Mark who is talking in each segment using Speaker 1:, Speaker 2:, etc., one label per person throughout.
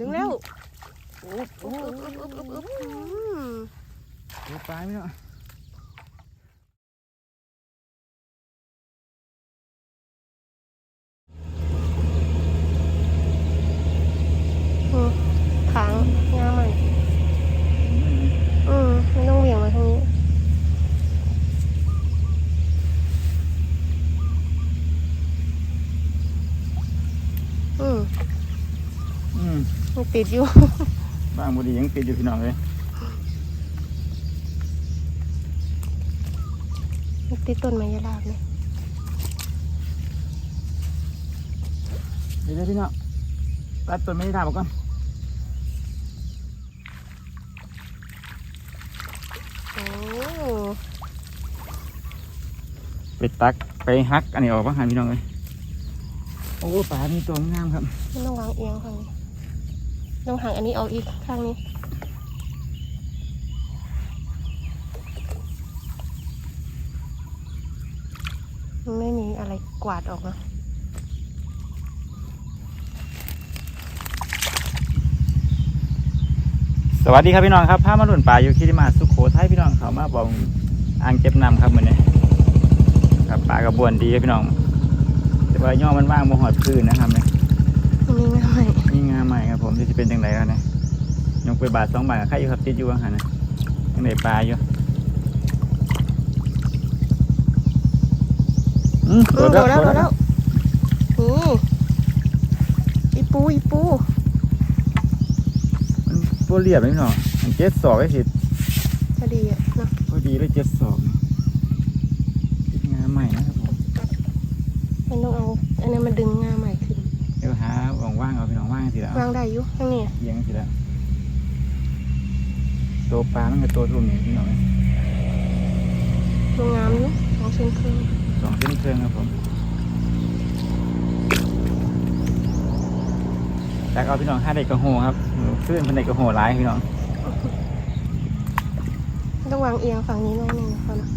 Speaker 1: ดึงแล้วอุ๊บอุ๊บอุ๊บอุ๊บอุ๊บอุ๊บอืม
Speaker 2: ตัวปลาไม่เนาะ
Speaker 1: อืมค้างงาใหม่อืมไม่ต้องเหวี่ยงมาทางนี้ อืม
Speaker 2: อืม
Speaker 1: มัน ติดอยู่
Speaker 2: บางบุรียังติดอยู่พี่น้องเลย
Speaker 1: มันติดต้นไม้ยาลาบเนี่ย
Speaker 2: เดี๋ยวๆพี่น้องตัดต้นไม่ได้ทำก่อน
Speaker 1: โอ้
Speaker 2: ไปตักไปฮักอันนี้ออกบ้างหันพี่น้องเลยโอ้ปลามีตัวงามครับ
Speaker 1: มันต้องวางเอียงฝั่งนี้ ต้องหักอันนี้เอาอีกข้างนี้ ไม่มีอะไรกวาดออกนะ
Speaker 2: สวัสดีครับพี่น้องครับพามาหลุนป่าอยู่คิริมาสุโขทัยพี่น้องเขามาบอกอ่างเก็บน้ำครับมือนี้ครับปลากระบวนดีครับพี่น้องแต่ว่าย่อมันว่างบ่หอดพื้นนะครับเนี่ย
Speaker 1: มันมีง่าย
Speaker 2: นี่งาให ม่ครับผมจะเป็นจังไดครับเนี่ยยกไปบาทสองบาทกับใครอยู่ครับติดอยู่อาหารนะยังได้ปลาอยู่อืม
Speaker 1: ๆอืมโดดแล้วโดดแล้วนี่อีปูอีปู
Speaker 2: มันตัวเรียบเลยพี่น้องมันเจ็ดศอกไอ้สิ
Speaker 1: พอดีอะเนาะ
Speaker 2: พอดีเลยเจ็ดศอกติดงาใหม่นะครับผม
Speaker 1: มันต้องเอาอันนี้มันดึงง่าใหม่ขึ้น
Speaker 2: เดี๋ยวหาว่างๆเอาพี่น้องว่างสิแล้ว
Speaker 1: วางได้อยู่ข้างนี้
Speaker 2: เอียงสิแล้วตัวปลามันกับตัวทุ่มนี่พี่น้องเอ้ย
Speaker 1: มันงามอยู่สองเส้นครึ่ง
Speaker 2: สองเส้นเครื่องครับผมแต่เอาพี่น้องห้าเด็กกระโหครับขึ้นเป็นเด็กกระโหร้ายพี่น้อง
Speaker 1: ต้องวางเอียงฝั่งนี้หน่อยหนึงนะคะนะ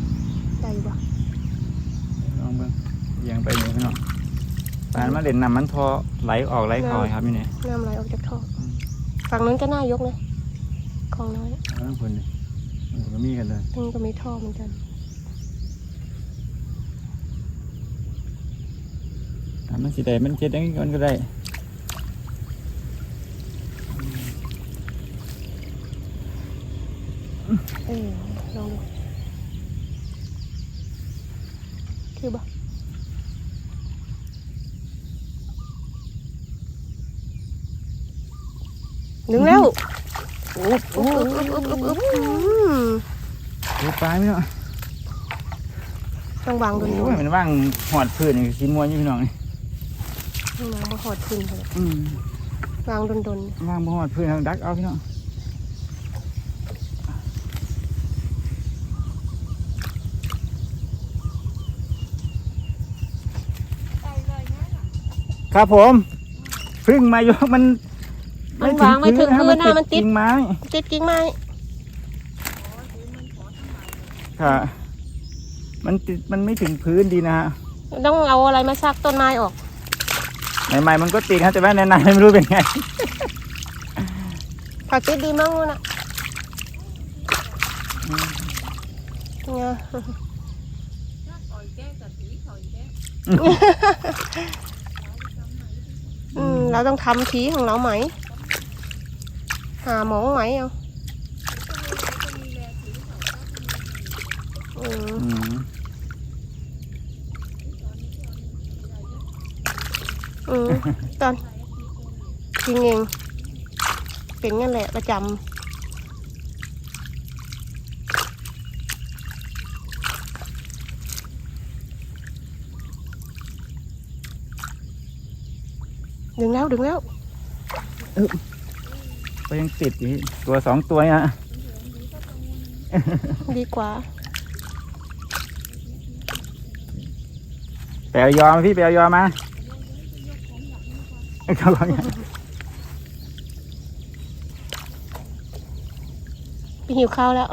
Speaker 1: ได้อยู่ปะ
Speaker 2: ลองเบิ่งเอียงไปนี่พี่น้อง ปลามาเด่นนำมันทอไหลออกไหลคอยครับนี่เนี่ย
Speaker 1: น้ำไหลออกจากท่อฝั่งนู้นก็น่ายกนะของน้อย
Speaker 2: เอาทั้งคนเลยมันก็มีกันเลย
Speaker 1: ตรงนี้ก็มีท่อเหมือนกัน
Speaker 2: ถ้ามันสีแดงมันเจ็ดอย่างนี้มันก็ได้
Speaker 1: เออลองดูคือปะดึงแล้วอุ๊บอุ๊บอุ๊บอุ๊บอุ๊บอุ๊บอืม
Speaker 2: ตัวปลาพี่น้อง
Speaker 1: ต้องวางโดน
Speaker 2: โอ้ยมันว่างหอดพื้นนี่กินมวยอยู่พี่น้องนี่
Speaker 1: ต้องวางมาหอดขึ้นเลย
Speaker 2: อืม
Speaker 1: วางโดนโดน
Speaker 2: ว่างบ่หอดพื้นทางดักเอาพี่น้องครับผมพึ่งมาอยู่มัน
Speaker 1: มันวางไม่ถึงพื้นนะมันติด
Speaker 2: กิ่งไม้
Speaker 1: ติดกิ่งไม้
Speaker 2: ค่ะ มันติดมันไม่ถึงพื้นดีนะฮะ
Speaker 1: ต้องเอาอะไรมาซักต้นไม้ออก
Speaker 2: ใหม่ๆมันก็ติดครับแต่ว่าในในไม่รู้เป็นไง
Speaker 1: ผักติดดีมากเลยนะเนี่ยอืมเราต้องทำทีของเราไหม หาหมองไหมเอาอืม
Speaker 2: อืม
Speaker 1: อืมตอ
Speaker 2: ก็ยังติดที่ตัวสองตัวเนี่ยฮะ
Speaker 1: ดีกว่า
Speaker 2: แปลยอมพี่แปลยอมาเขาบอกอย่างนี้
Speaker 1: ไปหิวข้าวแล้ว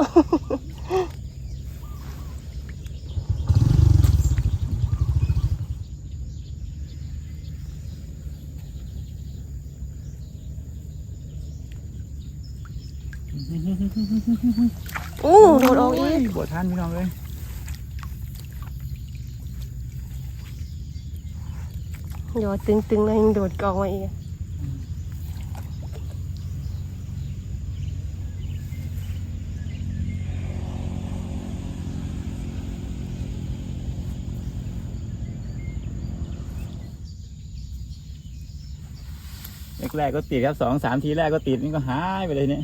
Speaker 1: อู้โดดออกอีก
Speaker 2: บวท่านพี่น้องเลย
Speaker 1: โยดตึงๆแล้วยังโดดกองมาอีก
Speaker 2: แรกๆก็ติดครับสองสามทีแรกก็ติดนี่ก็หายไปเลยเนี่ย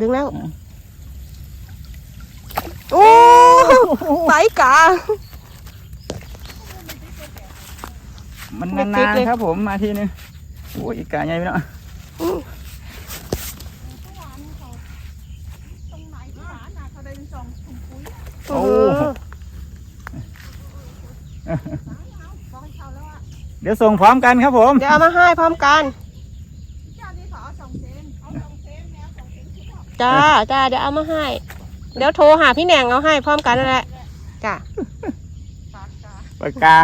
Speaker 1: ดึงแล้ว
Speaker 2: อะ
Speaker 1: โอ้ไปกา
Speaker 2: มัน
Speaker 1: ไม่ติ
Speaker 2: นา
Speaker 1: ด
Speaker 2: น
Speaker 1: เลย
Speaker 2: ๆครับผมมาทีนึงโอ้ยอีกกาใหญ่พี่น้องโอ้เดี๋ยวส่งพร้อมกันครับผม
Speaker 1: เดี๋ยวเอามาให้พร้อมกัน จ้าจ้าเดี๋ยวเอามาให้ เดี๋ยวโทรหาพี่แหน่งเอาให้พร้อมกันนั่นแหละจ้า
Speaker 2: ปากกา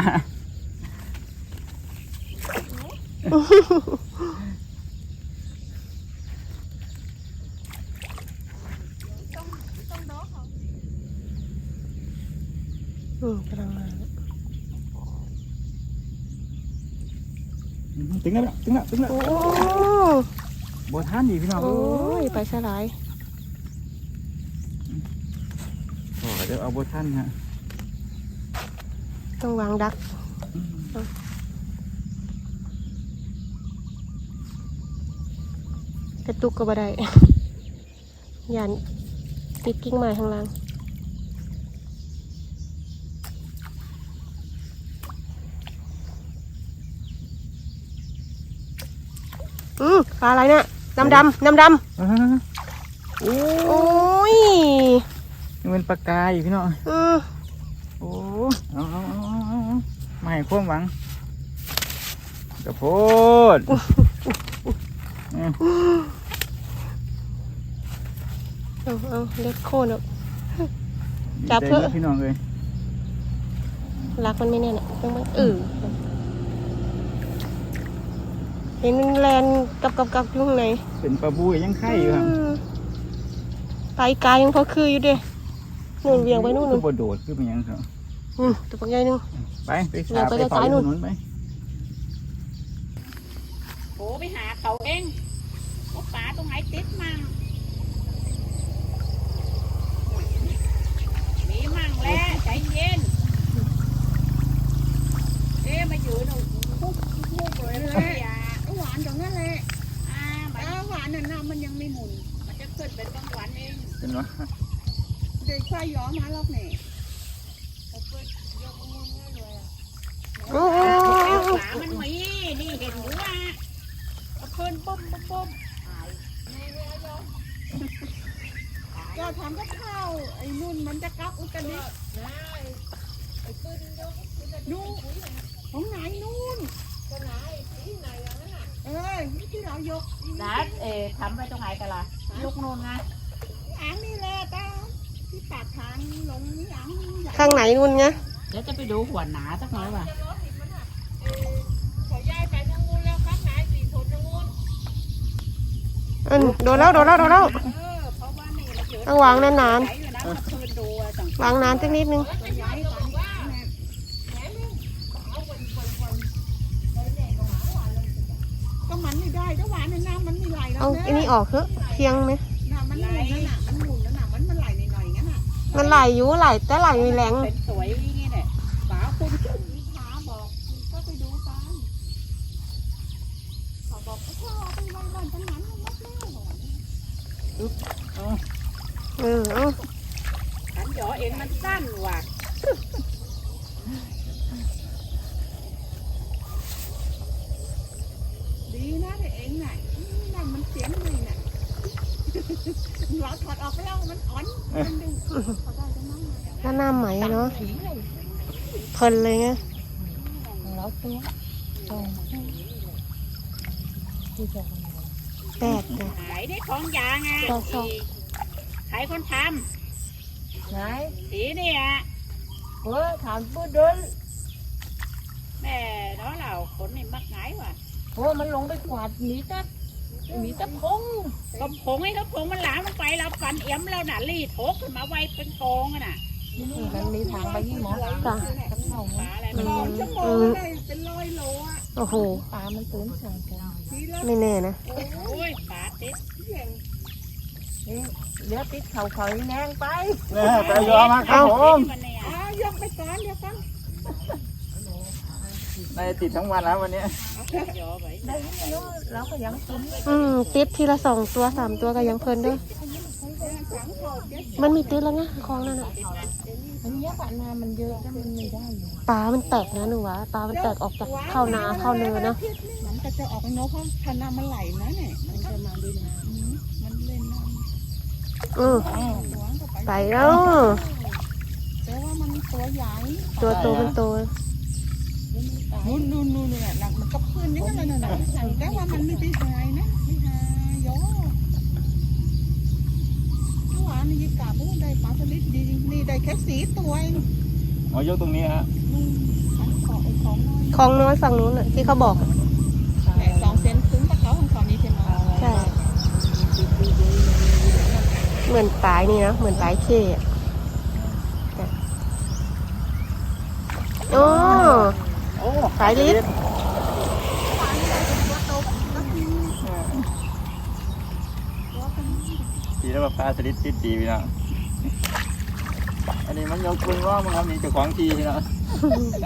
Speaker 1: อืมกำลังมา
Speaker 2: ถึงแล้วถึงแล้วถึงแล้ว
Speaker 1: โอ้
Speaker 2: บวท่านดีพี่น้อง
Speaker 1: โอ้ยไปสลาย
Speaker 2: โอ้ เดี๋ยวเอาบวท่านฮะ
Speaker 1: ต้องวางดักกระตุกก็บ่ได้ยันติดกิ่งไม้ข้างล่างอืมปลาอะไรเนี่ยดำดำดำดำ
Speaker 2: อ่าโอ้
Speaker 1: โอ้ ย
Speaker 2: นี่เป็นปากกาอีกพี่น้อง
Speaker 1: อืม
Speaker 2: โอ้เอาเอาเอาเอาเอามาให้ความหวังกระโพดอืม
Speaker 1: เอาเอาเล็ดโคนออกจับเถอะ
Speaker 2: ใจนะพี่น้องเลย
Speaker 1: รักมันไม่แน่น่ะต้องมันเออเห็นมันแลนกับกับกับอยู่ข้างใน
Speaker 2: เป็นปลาบูยังไข่อยู่ครับ
Speaker 1: อืมไปไกลยังพอคืออยู่เด้ นู่นเวียงไปนู่น
Speaker 2: คื
Speaker 1: นู่
Speaker 2: อนบโดดคือเป็นหยังครับ
Speaker 1: อืมตัวปักใหญ่หนึง
Speaker 2: ไปไป
Speaker 1: เดี๋ยวไป
Speaker 2: เฝ้
Speaker 1: ซ้ายนู่น
Speaker 2: ถไป
Speaker 3: โหไปหาเขาเองว่าปลาตรงไหนติดมั่งมีมั่งแล้วใจเย็นเอ๊ะมาอยู่หนูปุ๊บปุ๊บเลยเลยอะ
Speaker 4: หวานตรงนั้นแหละ
Speaker 3: อ่ามัน
Speaker 4: ถ้าหวานน่ะน้ำมันยังไม่หมุน
Speaker 3: มันจะขึ้นเป็นบางวันเอง
Speaker 2: เป็นวะ
Speaker 4: เด็กควายย้อมมาลอกเนี่ย
Speaker 1: โอ้โห
Speaker 3: ปลามันมีนี่เห็นอยู่ว่าเอาขึ้นปุ๊บปุ๊บปุ๊บหาย
Speaker 4: ก็ทำกับข้าไอ้นุ่นมันจะกลับอุตรดิตถ์นู่นของไหนนู่นเอ้ยนี่ที่เรายก
Speaker 3: นัดเอ๊ะทำไปตรงไหนกันล่ะลูกนูนไง
Speaker 4: อ่างนี่แหละตา ที่ปากทางลงนี่อ่างใหญ่
Speaker 1: ข้างไหนนู่นไง
Speaker 3: เดี๋ยวจะไปดูหัวหนาสักหน่อยว่ะ
Speaker 4: ขอย้ายไปทางนู้นแล้วข้างไหนสี่คนทางนู้น
Speaker 1: อันโดนแล้วโดนแล้วโดนแล้ว
Speaker 3: เออเพราะว่านี่มันเยอะ
Speaker 1: ต้องวางนาน
Speaker 3: ไหนอยู่นะเมื่อคืนดูอะสอง
Speaker 1: ๆวางนานสักนิดนึง
Speaker 4: ขอย้ายไปอ่างเนี่ยก็มันไม่ได้ถ้าหวานน่ะน้ำมันไม่ไหลแล้ว
Speaker 1: เอา
Speaker 4: นะ
Speaker 1: อันนี้ออกเถอะเพียงไหม
Speaker 4: มันไหลอยู่
Speaker 1: ไหลแต่ไหลมีแรง
Speaker 3: เนี่ยฝาคุณ
Speaker 4: มีขาบอกก็ไปดูกันเขาบอกว่าพ่อไปไว้บ้านกันนั้นมันลดแล้ว
Speaker 1: เออเอา
Speaker 3: ขันหยอเองมันสั้นว่ะ
Speaker 4: ดีนะแต่เองน่ะอืมนั่นมันเสียงดีน่ะ เราถอดออกไปแล้ว มันอ่อนมันดึงเขาได้จังมั้ง
Speaker 1: ถ้าหน้าไหมอะเนาะเพลินเลยไง
Speaker 3: แล้วตัว
Speaker 1: แปดเลย
Speaker 3: ขายได้ของยางอะ
Speaker 1: สองสอง
Speaker 3: ขายคนท
Speaker 4: ไหนำ
Speaker 3: สีเนี่ย
Speaker 4: เออถามพูดเดิน
Speaker 3: แม่น้องเราคนนี่มักง่ายว่ะ
Speaker 4: โอ้มันลงไปกวาดหนีตัด มีแตะพง
Speaker 3: ก็ผงให้เขาผงมันหลามลงไปเราฟันเอ็มแล้วน่ะรีดโถขึ้นมาไว้เป็นกองอะน่ะ
Speaker 4: มันมีทางไปยี่หมอ
Speaker 1: จ้ะ
Speaker 4: กันเห่า
Speaker 3: ปลาอะไร
Speaker 1: อื
Speaker 3: มัน
Speaker 1: ม
Speaker 4: ชั่วโม
Speaker 1: อื
Speaker 4: ง
Speaker 1: ม
Speaker 4: ได้เป็นร้อยโลอะ
Speaker 1: โอ้โห
Speaker 4: ปลามันตื่นสองกัน
Speaker 1: ไม่แน่นะ
Speaker 3: โอ้ยปลาติด
Speaker 4: เดี๋ยวติดเขาเขาแนงไป
Speaker 2: ไปยอมาครับผม
Speaker 3: มันเนี่ย
Speaker 4: อ้าวยกไปก่อนเดี๋ยวกั น
Speaker 2: ในติดทั้งวันแล้ววันนี้
Speaker 3: ยอไป
Speaker 4: ได้ไม่รู้เราก็ยังกิน
Speaker 1: อืมติดทีละสองตัวสามตัวก็ยังเพลินเด้วย
Speaker 4: สังโฆเจ็ด
Speaker 1: มันมีติดแล้วนะคลองนั่นอะ
Speaker 4: อันนี้ปลานามันเยอะแล้วมันไม่ได้อยู่
Speaker 1: ปลามันแตกนะหนูวะปลามันแตกออกจากเข้านาเข้าเนินเนาะ
Speaker 4: มันก็จะออกไปเนาะเพราะถ้าน้ำมันไหลนะเนี่ยมันจะมาด้วยน้ำมันเล่นน้ำ
Speaker 1: อือ
Speaker 4: อ้าวหวงก็ไป
Speaker 1: ไปแล้ว
Speaker 4: แต่ว่ามันตัวใหญ่
Speaker 1: ตัวโตเป็นโต
Speaker 4: นู่นนู่นนู่นเนี่ยหลังมันก็พื้นนี่นั่นน่ะแต่ว่ามันไม่ไปหายนะไม่หายย่อเมื่อวานนี่ยิกาพูดได้ปลาสลิดดีนี่ได้แค่สีตัวเอง
Speaker 2: หมอยกตรงนี้ฮะ
Speaker 4: นู่นมันของไอ้ของน้อย
Speaker 1: คลองน้อยฝั่งนู้นอะที่เขาบอกอะ
Speaker 4: ไอ้สองเซนครึ่งตะเขาของเขานี่ใช่ไหม
Speaker 1: ใช่เหมือนปลายนี่นะเหมือนปลายเคอะจ้ะโอ้
Speaker 2: โอ้
Speaker 1: สายลิ้น
Speaker 2: ดีแล้วแบบปลาสลิดติดดีพี่น้องอันนี้มันยกปืนว่ามันครับนี่เจ้าของทีพี่น้อง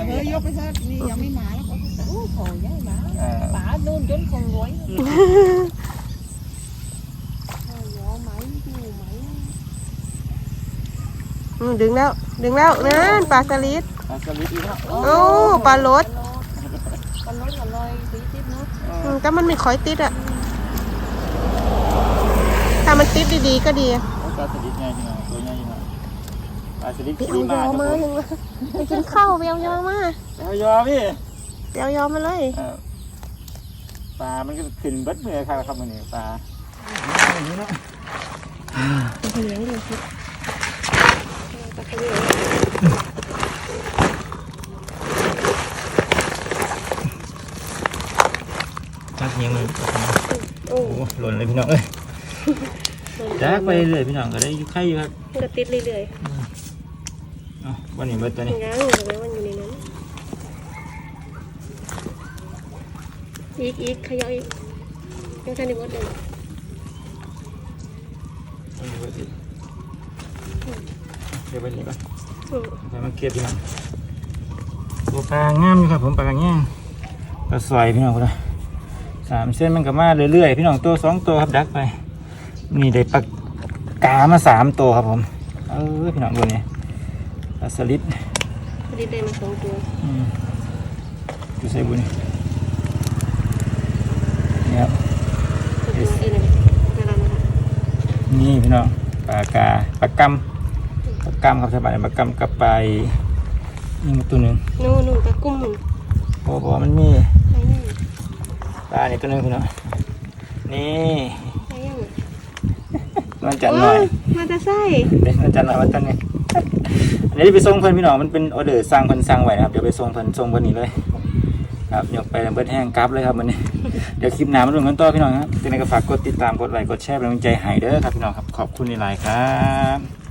Speaker 4: เฮ้ยยกไปซะนี่ยังไม่มาแล้วก็โอ้โหใหญ่มา
Speaker 2: เออ
Speaker 4: ป๋านู่นจนคงรวยโอ้ยไหมอยู่ไหม
Speaker 1: อืมดึงแล้ว ดึงแล้วนั่นปลาสลิด
Speaker 2: ปลาสลิดอีกแล้ว
Speaker 1: โอ้ปลาลด
Speaker 4: ปลาลดอร่อยสีทิพย์เนาะ
Speaker 1: อืมแต่มันไม่ค่อยติดอะถ้ามันติดดีๆก็ดีอะ
Speaker 2: ปลาสลิดไงพี่น้องตัวใหญ่พี่น้องปลาสลิด
Speaker 1: พี่
Speaker 2: ขี้
Speaker 1: เอาย
Speaker 2: มา
Speaker 1: อ
Speaker 2: ครับ
Speaker 1: มา
Speaker 2: ผม
Speaker 1: ยังไงไปกินข้าวไปเอายอมา
Speaker 2: เอายอพี่
Speaker 1: ไปเอายอมาเลย
Speaker 2: เออปลา มันก็ขึ้นเบิดมือครับครับมันนี่ปลา
Speaker 1: ไปเลี้ยงดูสิปลาเยง
Speaker 2: จักยังเลย
Speaker 1: โอ้
Speaker 2: โอ้หล่นเลยพี่น้องเอ้ยจักไปเรื่อยพี่น้องก็ได้อยู่ไข่อยู่ครับ
Speaker 1: มันก็ติดเรื่อย
Speaker 2: เอ้าวันนี้เบิดตัวนี้
Speaker 1: ๆง้างอยู่เลยมันอยู่ในนั้นอีกอีกขยอยอีกยังทันได้หมดเลย
Speaker 2: วันนี้เบิดอีกเดี๋ยวไปนี่ก่อน
Speaker 1: อืม
Speaker 2: ไปมาเก็บพี่น้องตัวปลางามอยู่ครับผมปลากระแง่งปลาสวยพี่น้องคนละ สามเส้นมันก็มาเรื่อยๆพี่น้องตัวสองตัวครับดักไป นี่ได้ปลากามาสามตัวครับผม เออพี่น้องตัวนี้ปลาสลิด
Speaker 1: พอดีได้มาสองตัว
Speaker 2: อืมดูใส่บุญนี่ครับ
Speaker 1: ตัวตัวอีกหนึ่งกำลังมา
Speaker 2: นี่พี่น้องปลากาปลากำปลากำครับสบายปลากำกับไปลานี่มาตัวหนึ่ง
Speaker 1: นู่นนู่นตะกุ้มนู่น
Speaker 2: โอ้โหมันมี
Speaker 1: ไอ้นี่
Speaker 2: ปลานี่ตัวหนึ่งพี่น้องนี่
Speaker 1: ไอ้ยัง
Speaker 2: มันจัดหน่อย
Speaker 1: โมาจะไส้
Speaker 2: เด็กมันจัดหน่อยว่าตัวนี้อันนี้ไปส่งเพิ่นพี่น้องมันเป็นออเดอร์สั่งเพิ่นสั่งไว้นะครับเดี๋ยวไปส่งเพิ่นส่งเพิ่นนี่เลยครับยกไปเบิดแห้งกราฟเลยครับวันนี้เดี๋ยวคลิปหน้ามาดูกันต่อพี่น้องครับยังไงก็ฝากกดติดตามกดไลค์กดแชร์เป็นกำลังใจให้เด้อครับพี่น้องครับขอบคุณหลายๆครับ